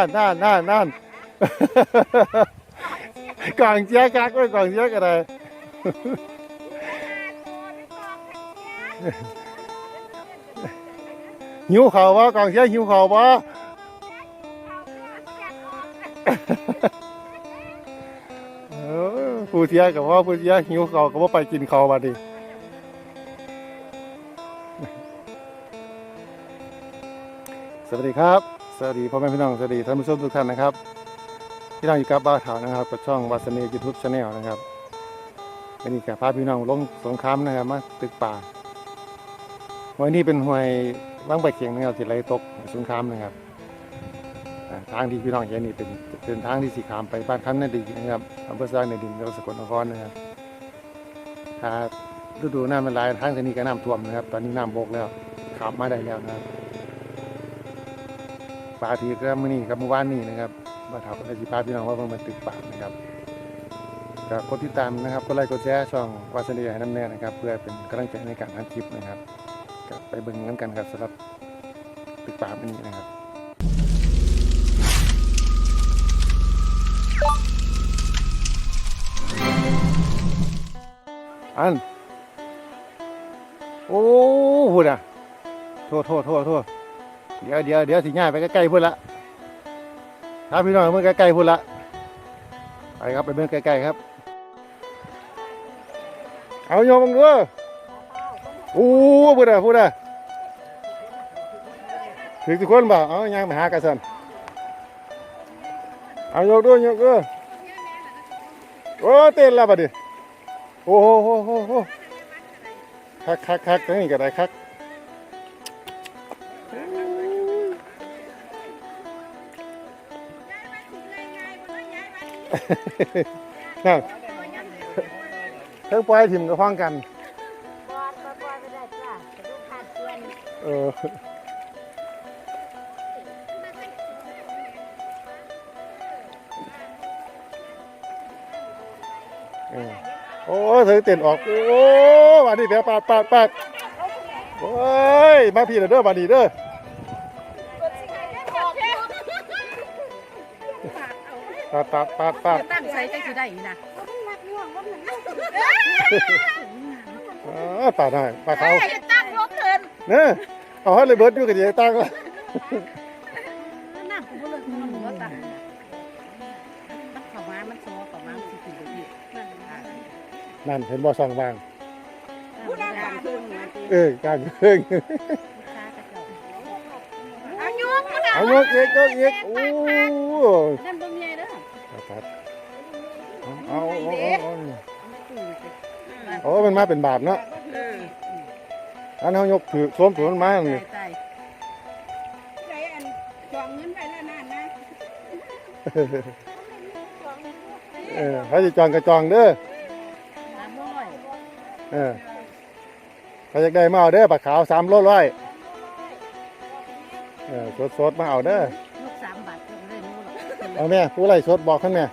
นั่นนั่นนั่นนั่นกล่องเชียร์กักไว้กล่องเชียร์กันเลยหิวเขาวบ่กล่องเชียร์หิวเขาวบ่เออผู้เชียร์กับว่าผู้เชียร์หิวเขาวก็บ่ไปกินเขาวบัดนี้สวัสดีครับ สวัสดีพ่อแม่พี่น้องสวัสดีท่านผู้ชมทุกท่านนะครับพี่น้องอยู่กับบ้าถาวนะครับกับช่องวาสนียูทูบชาแนลนะครับวันนี้กับพาพี่น้องลงสงครามนะครับมาตึกป่าห้วยนี้เป็นห้วยว่างใบเขียงนะครับที่ไหลตกสงครามนะครับทางที่พี่น้องเห็นนี่เป็นเป็นทางที่สีขามไปบ้านคันนดีนะครับอำเภอสร้างในดินจังหวัดสกลนครนะครับถ้าฤดูน้ำมันไหลทางที่นี้ก็น้ำท่วมนะครับ ตอนนี้น้ำบกแล้วขับมาได้แล้วนะครับ ปลาทีก็มื่อนี้กับเมื่อวานนี้นะครับมาถามอาชีพาพี่น้องว่าเพิ่งมาตึกปานะครับก็กดติดตามนะครับก็ไลค์กดแชร์ช่องวาสนาให้น้ำแน่นะครับ เพื่อเป็นกำลังใจในการทำคลิปนะครับก็ไปเบิ่งกันกันครับสำหรับตึกปากมื่อนี้นะครับอัน โอ้พูดอะ โทษโทษโทษโทษ เดี๋ยวเดี๋ยวเดี๋ยวสิง่ายไปใกล้ๆพุ่นละถ้าพี่น้องเมื่อใกล้ๆพุ่นละไปครับไปเมื่อใกล้ๆครับ เอาโยมมึงด้วยโอ้พูดอะพูดอะถึงทุกคนบ่เอาย่างมาหากระสันเอาโยกด้วยโยกด้วยโอ้เต้นและบัดดิโอ้โหโหโหโหคักคักคักตรงนี้ก็ได้คัก นั่นเพิ่งปล่อยถิ่มกับพ้องกัน บอดบอดบอดไม่ได้จ้ะกระดูกขาดเพื่อนเออ เออ โอ้เธอเต้นออก โอ้มาดิเดี๋ยวปาดปาดปาดโอ้ย มาพี่เด้อมาดีเด้อ ปาดปาดปาดปาดตั้งใจจะคือได้อีกนะอ๋อปาดได้ปาดเขาจะตั้งลบเกินเนี่ยเอาให้เลยเบิร์ดอยู่กับเดียตั้งละน้ำกูเลิกมันหัวตั้งตั้งเข้ามามันโซ่เข้ามาสิถึงดีนั่นเห็นบ่สองวางผู้ดังขึ้นมาเออกลางเครื่องอายุผู้ดังเอายกเอกยกเอกโอ้ นั่นบ่มีเด้อตัดเอาเอาเอาเอาโอ้มันมาเป็นบาปเนาะเอออันเขายกถือสวมถือมันมาอย่างนี้ใจใจอันจองเงินไปแล้วนั่นนะเออเขาจะจองกระจองเด้อน้ำน้อยเออเขาจะได้มาเอาเด้อปลาขาวสามโลร้อยเออสดสดๆมาเอาเด้อ เอาแม่ผู้ไรสดบอกขึ้นแม่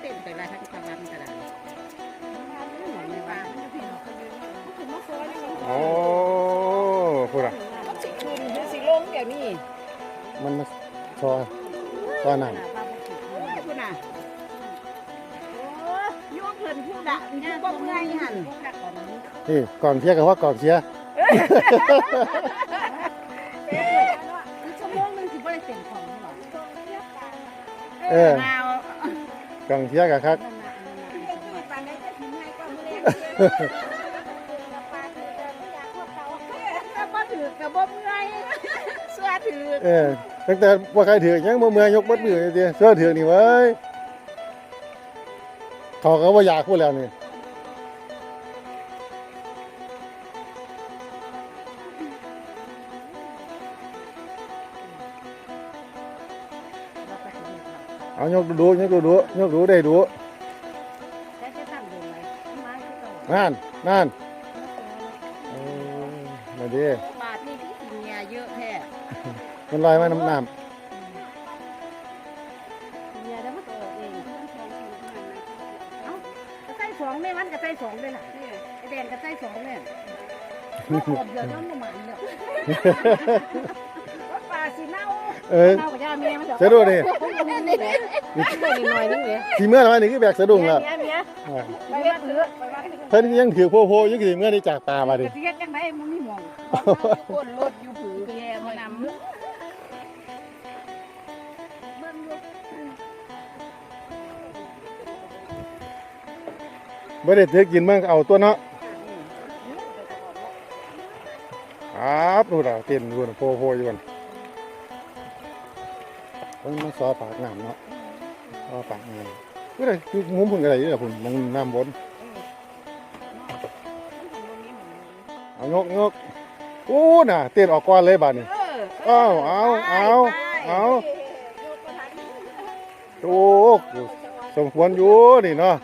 เต็มไปแล้วทั้งตะวันกระดาษไม่ว่าโอ้พูดอะสิคืนหรือสิลงเดี๋ยวนี้มันมาซอซอน้ำคุณน่ะโอ้ยกเพิ่นผู้ดะผู้บ่เมื่อยหั่น นี่ก่อนเที่ยงกับว่ากก่อนเชียร์ชั่วโมงนึงสิบ่ได้เต็มของหรอเออนาวก่อนเที่ยงกับครับถ้าบ่ถือก็บ่เมื่อยเสื้อถือเออตั้งแต่ว่าใครถือยังมือเมือยกมัดมือเดียวเสื้อถือนี่เว้ยเขาก็ว่าอยากพูดแล้วนี่ เอายกดูดูยกดูดูยกดูได้ดูแต่จะทำอยู่ไหนมาคือเก่านั่นนั่นเออมาดีบาทนี่พี่กินยาเยอะแท้มันลอยมาน้ำน้ยาแล้วมันก็เองเอ้าใส่ผสองแม่มันก็ใส่สองเลยล่ะไอแดงก็ใส่สองเลยมันขอบเดียวย้อมประมาณเดียวว่าปลาสีเน่าเออเน่ากับยาเมียมันเถอะเสยดูดินี่แหละนี่หน่อยนึงเลยสีเมื่อแล้วนี่คือแบกสะดุ้งแล้วเมียเมียอ่าไปเฮ็ดเถือะไปว่าเพิ่นยังถือโพโพอยู่สิเมื่อนี้จากปลามาดิจะเฮ็ดจังไดมันมีหมองคนรถอยู่ผือแย่มานำบ่ได้ถือกินมันก็เอาตัวเนาะครับดูดาวเต้นดูนะโพโพอยู่กันเพิ่นมาซอปากน้ำเนาะ ซอปากน้ำก็ได้คือมุมพุ่นก็ได้อยู่ล่ะพุ่นมองน้ำบนเอายกยกโอ้น่ะเต้นออกก่อนเลยบาดนี้เออเอาเอาเอาเอาโอ้สมควรอยู่นี่เนาะ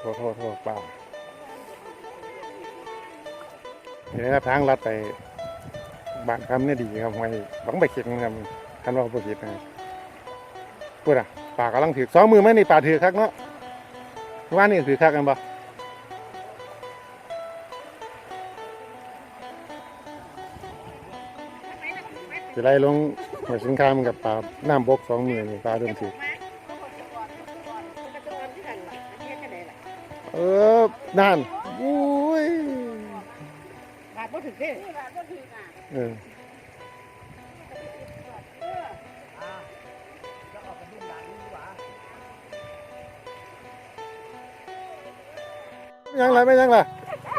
โทษโทษโทษป่าเดี๋ยนะทางลัดไปบ้านคำเนี่ยดีครับห้วยบังใบเข็งนะครับคันว่าเขาบ่ผิดนะครับ พูดอะป่ากำลังถือสองมือไหมนี่ป่าถือคักเนาะว่านี่ถือคักกันบ่จะไล่ลงหัวสินค้ามันกับป่าน้ำบกสองมือนี่ป่าเริ่มถือเออนั่นอุ้ยบาดบ่ถึงเด้เออ ยังไรไม่ยังไร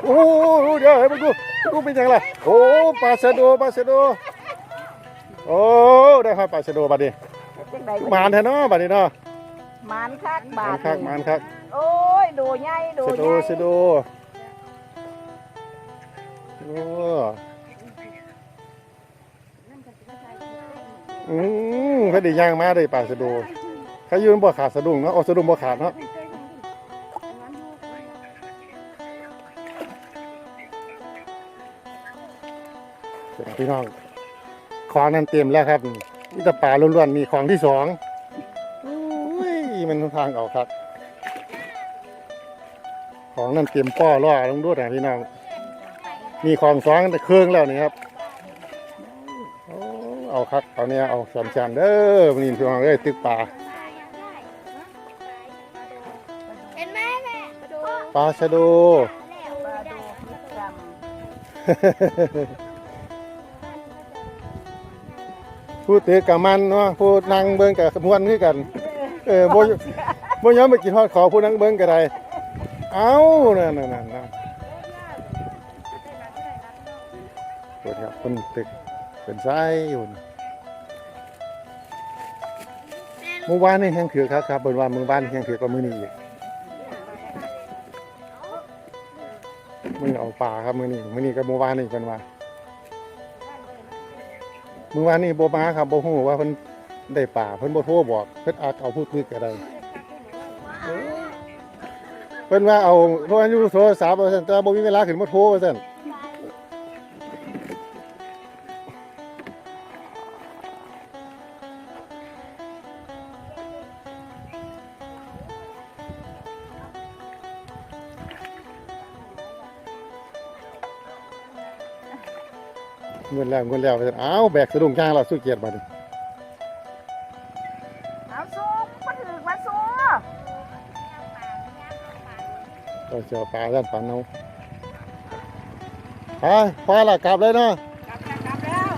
โอ้โหเดี๋ยวให้มันดูดูเป็นยังไรโอ้ปลาสะโดปลาสะโดโอ้ได้ครับปลาสะโดบัดนี้จังไดหมานแท้เนาะบัดนี้เนาะหมานคักหบามาทนคักหมานคักโอ้ยดูใหญ่ดูสะใหโดญ่สะโดโอ้อืมพอดีย่างมาได้ปลาสะโดใครอยืนบ่ขาดสะดุ้งเนาะโอ้สะดุ้งบ่ขาดเนาะ พี่น้องของนั้นเต็มแล้วครับนี่แต่ปลาล้วนๆนี่ของที่สองอุ้ยมันทางเอาครับของนั่นเตรียมป้อล่อลงด้วยนะพี่น้องมีของสองแต่เครื่องแล้วนี่ครับโอ้เอาคักเอาเนี่ยเอาสามชันเด้อมันนี่พี่น้องเอ้ยตึกปลาเห็นไหมแม่ดูปลาชะโด ผู้ตือกับมันเนาะผู้นั่งเบิ่งกับมวนคือกัน เออบ่บ่ยอมไปกินฮอดขอผู้นั่งเบิ่งก็ได้เอานั่นนั่นนั่นนั่นปวดครับคนตึกเป็นไส้อยู่น่ะเมื่อวานนี่แห้งถือครับครับเบิ่นว่าเมื่อวานนี่แห้งถือกว่ามื้อนี้อีกมื้อเอาปลาครับมื้อนี้มื้อนี้ก็เมื่อวานนี่เพิ่นว่า เมื่อวานนี้บ่มาครับโบหูว่าเพิ่นได้ป่าเพิ่นโบโทรบอกเพิ่นอาจเอาพูดนึกก็ได้เพิ่นว่าเอาโทรอยู่โทรศัพท์ว่าซั่นแต่บ่มีเวลาขึ้นมาโทรว่าซั่น แล้วเงินแล้วว่าซั่นอ้าวแบกสะดุ้งจ้างแล้วสู้เกียรติบัดนี้ำเอาสู้มาถือมาสู้ก็จะเอาปลาด้านปลาเนาไปพอละกลับเลยเนาะกลับแล้วกลับแล้ว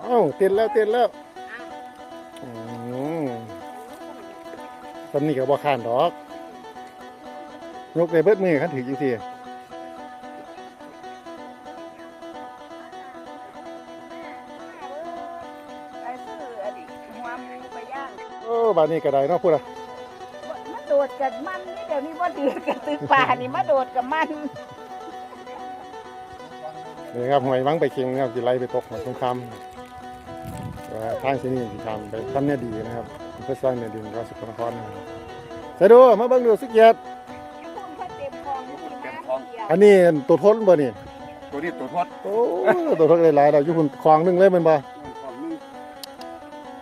เอ้าเต้นแล้วเต้นแล้วอืมตำนี้ก็บ่ขานดอก ยกได้เบิดมือคันถือจริงไปซื้ออันนี้หัวหมูไปย่างๆโอ้บาดนี้ก็ได้เนาะพูดอะมาโดดกับมันนี่เดี๋ยวนี้ว่าดือกับตึกป่านี่มาโดดกับมันนี่ครับหวยวังไปเคียงนะครับสิไล่ไปตกหอยสงครามเอ่อทางที่นี่สิทำไปทำเนี่ยดีนะครับเพื่อสร้างเนี่ยดีของเราสุขนครนะครับใส่ดูมาเบิ่งดูสิเกียรติ องที่มาเดียวอันนี้ตัวทนบ่นี่ตัวนี้ตัวทอดโอ้ตัวทักหลายๆเราอยู่หุ่นคลองหนึงเลยแมันบ่ของนึง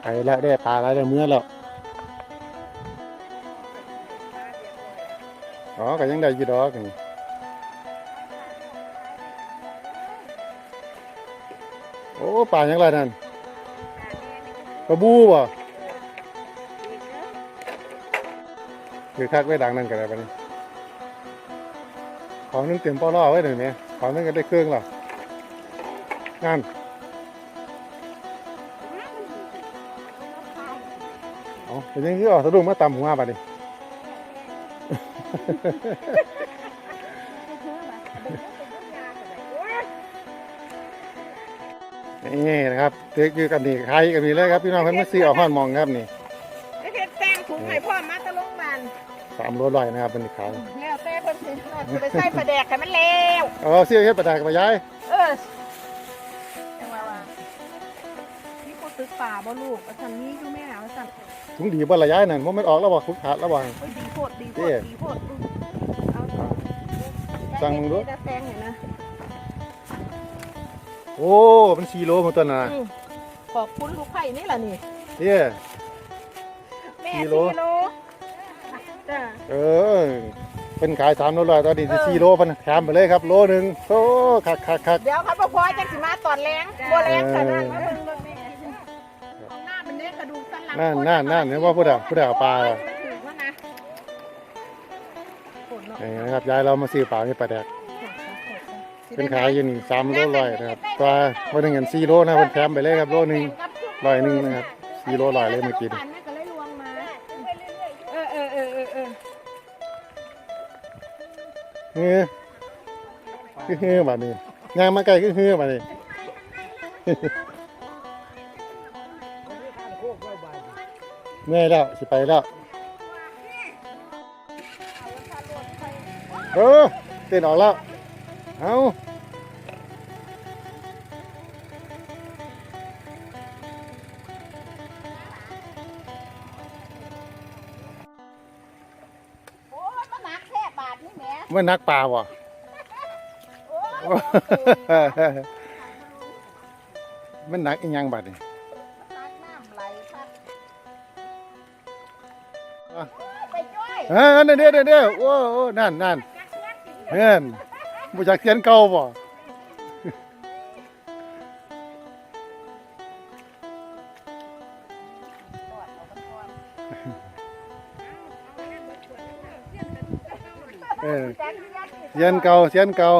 ไอ้ละได้ปลาอะไรได้เมื่อแล้วอ๋อก็ยังได้อยู่ดอกนี่โอ้ปลายังไรนั่นปลาบูบ่คือคักไว้ดังนั่นกันแล้วบัดนี้ ของนึงเต็มป้อล่อไว้หน่อยไหมของนึงก็ได้เครื่องแล้วงานเอาเป็นยังไงอ๋อสะดุ้งมาตำหัวบัดนี้นี่นะครับเด็กอยู่กับนี่ใครกับนี่เลยครับพี่น้องเพิ่นมาซื้อเอาห้อนมองครับนี่ไอ้เพชรแตงถุงให้พ่อมาตะลงบานสามโลร้อยนะครับเป็นขาย ไปใส่ปลาแดกให้มันแล้วเออซื้อเฮ็ดประดกับยายเออจังว่าว่านี่เขาตึกป่าบ่ลูกอาจารย์นี้อยู่แม่อาจารย์ถุงดีบ่ละยายนั่นบ่แม่นออกแล้วบ่คุกขาดแล้วบ่โอ้ยดีโพดดีโพเด้ดดีโพดลูกเอาสั่งมึงดูตะแตงเนี่ยนะโอ้มัน4โลมดตัวน่ะขอบคุณลูกไผ่นี่ล่ะนี่เด้แม่กิสี่โลจ้าเออ เป็นขาย3โลร้อยตอนนี้สิ4โลเพิ่นแถมไปเลยครับโลหนึงโอ้คักคักคัก เดี๋ยวครับพ่อพอจังสิมาตอนแรงบ่แรงขนาดนั้นมาเบิ่งเบิ่งแม่ของหน้าเป็นเนื้อกระดูกสันหลังนั่นนั่นนั่นเห็นว่าผู้ใดผู้ใดเอาปลามันถือว่านะโคตรเนาะนี่นะครับยายเรามาซื้อปลาให้ปลาแดกเป็นขายอยู่นี่สามโลร้อยนะครับตัววันหนึ่งเงินสี่โลนะเป็นแถมไปเลยครับโลหนึ่งร้อยหนึ่งนะครับสี่โลร้อยเลยเมื่อกี้นี่ ฮือคือเฮ้ยแบบนี้งานมาไกลคือเฮ้ยแบบนี้เมื่อยแล้วสิไปแล้วเออเต้นออกแล้ว เอา นี่แหมมันนักปลาบ่โอ้ยมันหนักอีหยังบัดนี่ตักน้ำไหลพัดอะไปจ้อยเออนั่นเด้อเด้อเด้อโอ้โอ้นั่นนั่นเฮ้นบ่จักเขียนเก่าบ่ เออเขียนเก่าเขียนเก่า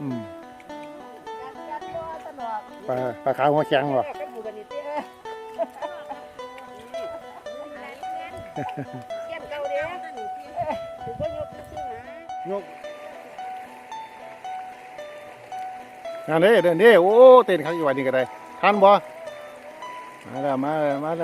อืมปลาปลาขาวหัวแข็งบ่ยกงานเด้เดินเด้โอ้เต้นเขาอยู่วันนี้ก็ได้ทันบ่ มาแ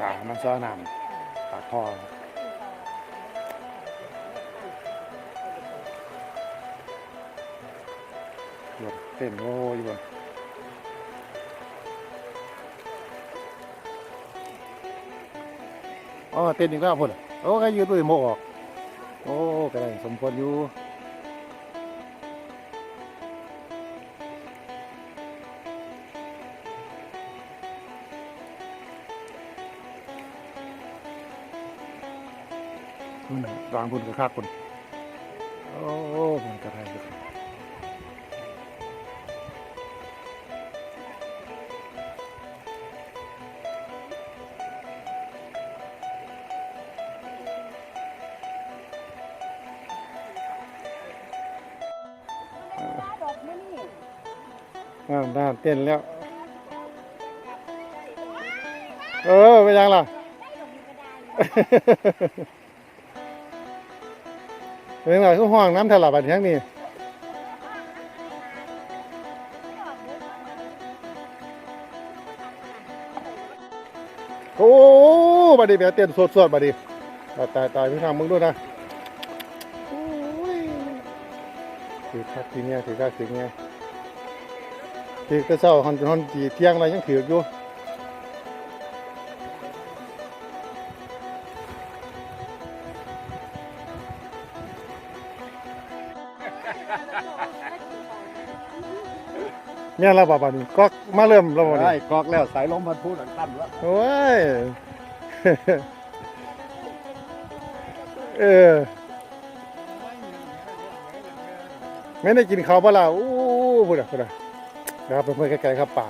ปลามันซ้อน้ำปลาคอหยดเต้นโอ้ยู่บ่อ๋อเต้นอีกแล้วพุ่นโอ้ก็ยืดตัวยโมออก โอ้ก็ได้สมควรอยู่ อืมวางบุญกับคาดบุญโอ้มันกระไรอยู่อ่าด้านเต้นแล้ว เออไปยังล่ะ เอเป็นไงคือห้องน้ำทะลับอันทั้งนี้โอ้บัดนี้แบบเต้นสดๆบัดนี้ตายตายตายพี่ทางมึงด้วยนะโอ้ยถือคักทีเนี้ยถือคักถือเนี้ยถือแต่เช้าฮอนฮอนจีเที่ยงอะไรยังถืออยู่ เนี่ยเราบอกว่านี่ก็มาเริ่มเราบอกได้นี่กอกแล้วสายลมพันพูดตั้มแล้วโอ้ย เออไม่ได้กินข้าวเปล่าอู้พูดอะพูดอะเดี๋ยวครับไปเพื่อนไกลๆครับป่า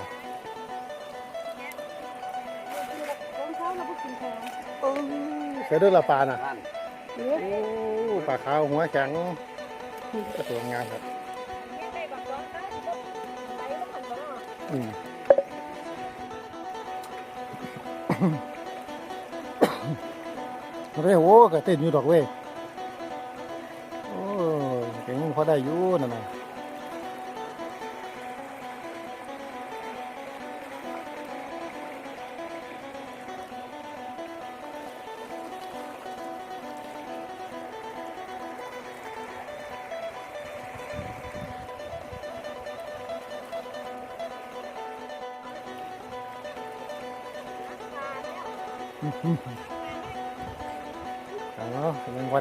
ของเขาเราบ่กินของเสือเด้วยละปลาน่ะนั่น โอ้ปลาขาวหัวแข็ง กระตัวงามครับอืมเร็วกโอ้ก็เต้นอยู่ดอกเว้ยโอ้ยเก่งพอได้อยู่นั่นน่ะ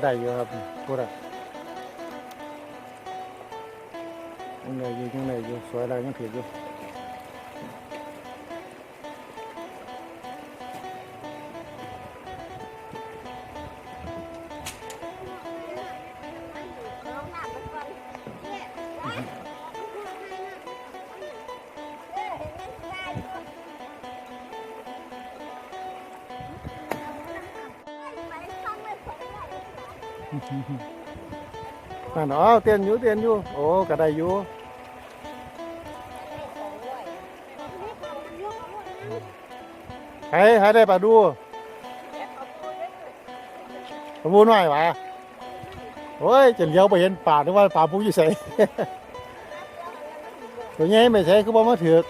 ะยังพอได้อยู่ครับพูดอะยังเหนื่อยอยู่ยังเหนื่อยอยู่สวยอะไรยังถืออยู่ นั่นอ๋อเตียนอยู่เตียนอยู่ โอ้ก็ได้อยู่ให้ให้ได้ปลาดูปลาบูน้อยวะโอ้ยจะเลี้ยวไปเห็นป่านึกว่าป่าปูอยู่ใส่ตัวใหญ่ไม่ใช่คือบ่มาถือก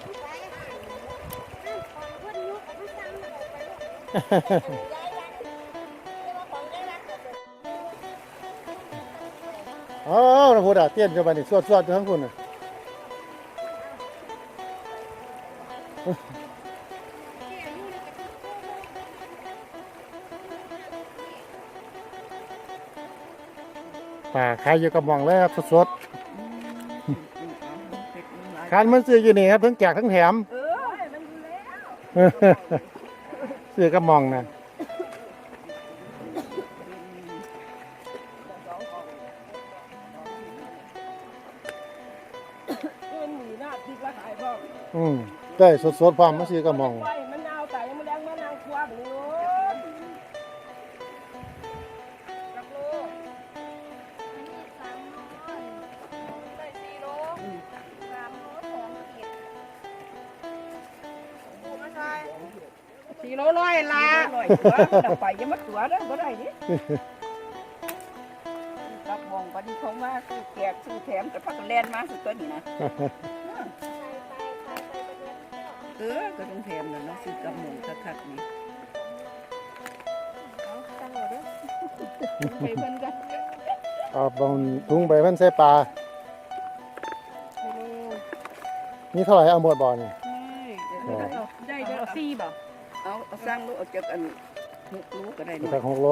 ดอะเตี้ยนกันไปนี่สวดสวดทั้งคนน่ะป่าขายอยู่กับมองเลยครับสดๆขายมันซื้ออยู่นี่ครับทั้งแจกทั้งแถม เออมันอยู่แล้ว ซื้อกับมองนะ ได้สดๆพร้อมมาซื้อกับหมอง มันเอาแต่ยังมันแดงมานางครัวแบบนี้จักโลได้สี่โลสามโลสองขีดดูมาใช่สี่โลร้อยละร้อยตัวเดี๋ยวไปยังมัดตัวเด้อบ่ได้ดิรับมองบันี้เขามาซื้อแกกซื้อแถมแต่พักแลนมาสุดตัวนี้นะ เออก็ต้องแถมนะเนาะซื้อกับหมูคักๆนี่ไปเพิ่นกันเอาบองถุงใบมันใส่ปลานี่เท่าไหร่เอาหมดบ่อนี่ได้เด้อซี่บ่เอาเอาสร้างลูกเอาจากอันหกลูกก็ได้มีเนาะ สักหกโล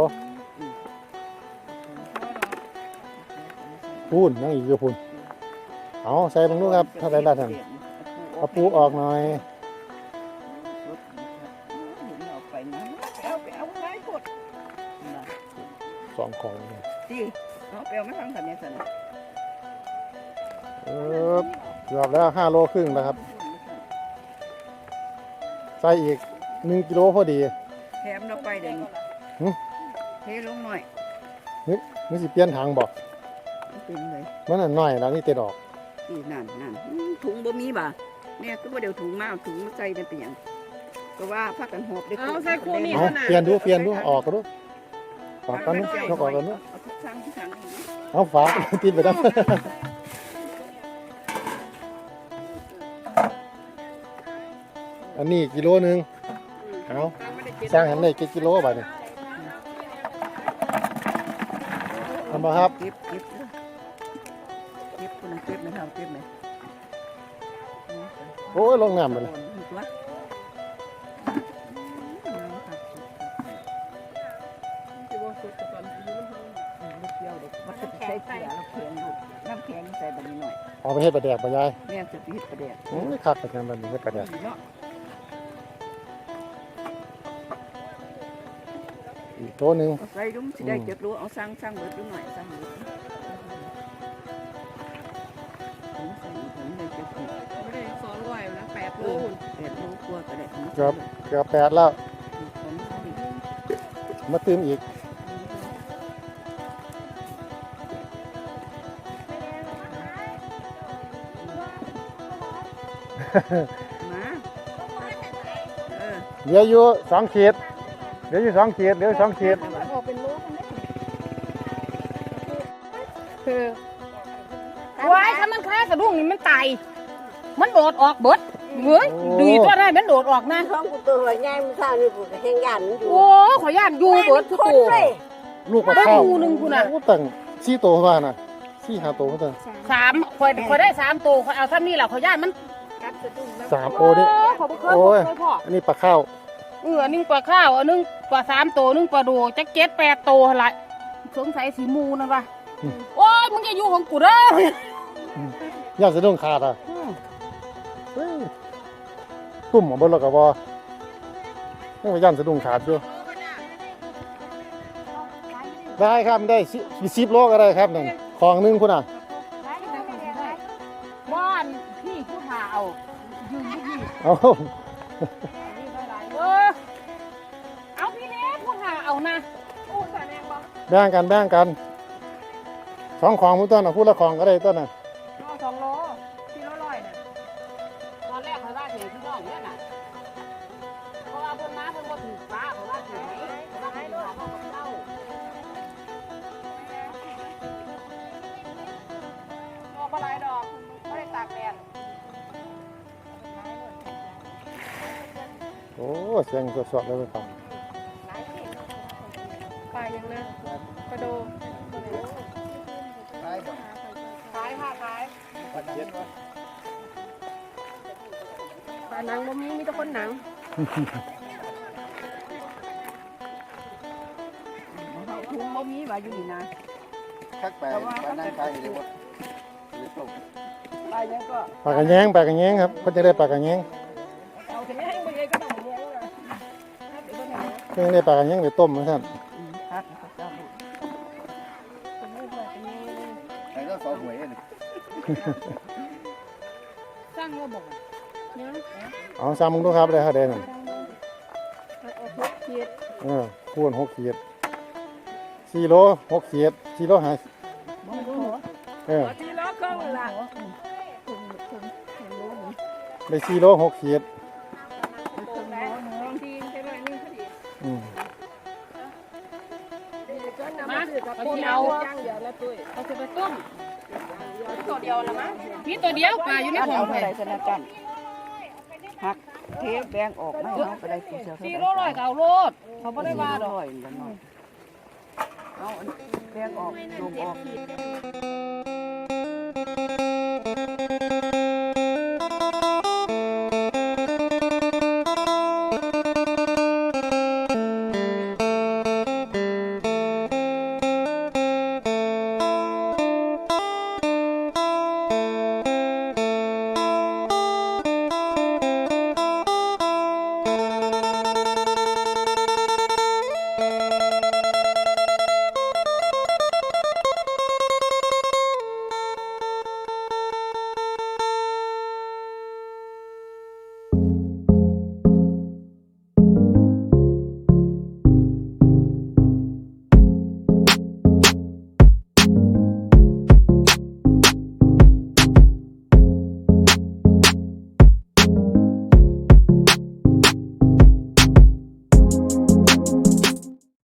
พูนนั่งอีกอยู่พูนเอาใส่เบังดูครับเท่าไหร่ละท่านเอาปูออกหน่อย เอาไปเอาไงกดสองของสิเอาไปเอามาทางสันเนี่ยสันเออเกือบแล้วห้าโลครึ่งแล้วครับ ใส่อีกหนึ่งกิโลพอดีแถมเราไปเดี๋ยวนี้หึเทลงหน่อยไม่สิเปลี่ยนทางบอกเป็นเลยมันอันน้อยแล้วนี่เต็ดออกอีนั่นนั่นอืมถุงบ่มีบ่เนี่ก็บ่เดี๋ยวถุงมาเอาถุงมาใส่นั่นเป็นหยัง ก็ว่าพักกันหอบได้เอาใส่คู่นี่ เอาเปลี่ยนดูเปลี่ยนดูออกกันดูฝากกันดูยกออกกันดูเอาทุกสั่งทุกสั่งเอาฝากติดไปกันอันนี้กิโลหนึงเอาสร้างหันได้กี่กิโลบาทนี่ทำบ่ครับเก็บเก็บเก็บคนเก็บนะครับเก็บไหมโอ้ยลงน้ำไปเลย ตัว หน่อยเอาไปให้ประแดกปยายแม่จะพิษประเดี๋ยวโอ้ยคักประจำมันให้ประแดกเนาะอีกโตหนึงใส่ดุ้มสิได้เจ็ดรู้เอาสั่งสั่งเบิดดูหน่อยสั่งเบิดผมใส่ผมได้เจ็ดรู้ไม่ได้สอนร้อยนะแปดโลโอ้แปดรู้กลัวก็ได้เกือบเกือบแปดแล้ว ผมใส่มาตื้มอีก มาเออเหลืออยู่สองขีดเหลืออยู่สองขีดเหลืออยู่สองขีดออกเป็นโลกันได้คือว้ายถ้ามันคล้ายสะดุ้งนี่มันตาย มันโดดออกเบิดเว้ยดีตัวได้มันโดดออกนะท้องกูตัวใหญ่มึงข้าวนี่กูก็แห้งยันอยู่โอ้ขอย่านอยู่เบิดทุกตัวเลยลูกปลาข้าวได้หมู่หนึ่งคุณน่ะโอ้ตั้งสี่โตว่าน่ะสี่ห้าโตว่าตั้งสามคอยคอยได้สามตัวคอยเอาซ้ำนี่แหละขอย่านมัน สามโอดิขอยบ่เคยโอ้ยเคยพ่ออันนี้ปลาข้าวเอออันหนึงปลาข้าวอันหนึงปลาสามตัวหนึงปลาโดจักเก็ดแปดตัวหั่นละสงสัยสีมูนั่นปะโอ้ยมึงจะอยู่ของกูเด้อย่างสะดุ้งขาดอะเฮ้ยตุ่มของบนรถกับบอนี่ว่าย่านสะดุ้งขาดอยู่ได้ครับได้สิสิบโลก็ได้ครับหนึ่งของหนึงคุณอะ เอาเออเอาพี่เล็กผู้ถ่าเอานะโอ้ยแต่แรงบ่แบ่งกันแบ่งกันสองของมุต้นอะพูดละของก็ได้ต้นอะ โอ้เสียงสดๆเลยไปฟังปลายังนะกระโดขายค่ะขายปลาหนังบ่มีมีแต่คนหนังทุ่งบ่มีว่าอยู่นี่นะคักไปบ้านนั่งขายอยู่ดีบ่หรือส่งไปยังก็ปลากระแยงปลากระแยงครับก็จะได้ปลากระแยง ก็จะได้ปลากระแยงไปต้มมือนกันพักเขาเจ้าใครก็สองหวยนี่สร้างว่าบอกเนี่ยเอาซ้ำมึงดูครับได้ค่ะเด่นเอาทุกเกียรติเออคูณหกขีดสี่โลหกขีดสี่โลหาเออทีล้อเครื่งละได้สี่โลหกขีด เอาจะไปต้มตัวเดียวละมั้งมีตัวเดียวปลาอยู่ในอันท้อเอางไปไผ่ได้สนากันหักเทปแบงออกไม่เอาไปได้กูเสียสี่โลร้อยก็เอาโลดเขาบ่ได้ว่าดอกร้อยละน้อยเอาอันแบงออกลงออก